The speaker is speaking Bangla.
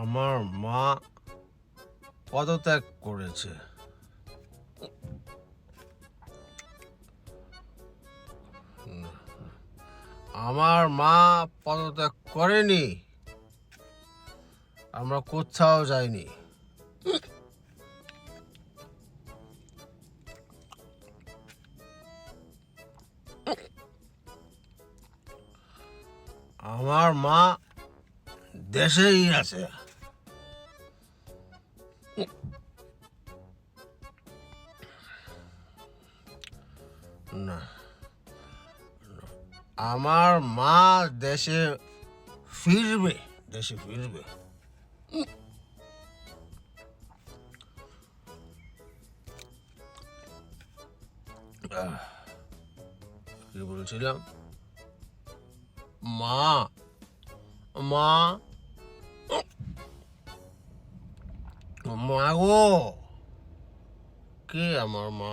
আমার মা পদত্যাগ করেছে। আমার মা পদত্যাগ করেনি। আমরা কোথাও যাইনি। আমার মা দেশেই আছে। না আমার মা দেশে ফিরবে দেশে ফিরবে। কি বলছিলাম? মা মা মা গো কে আমার মা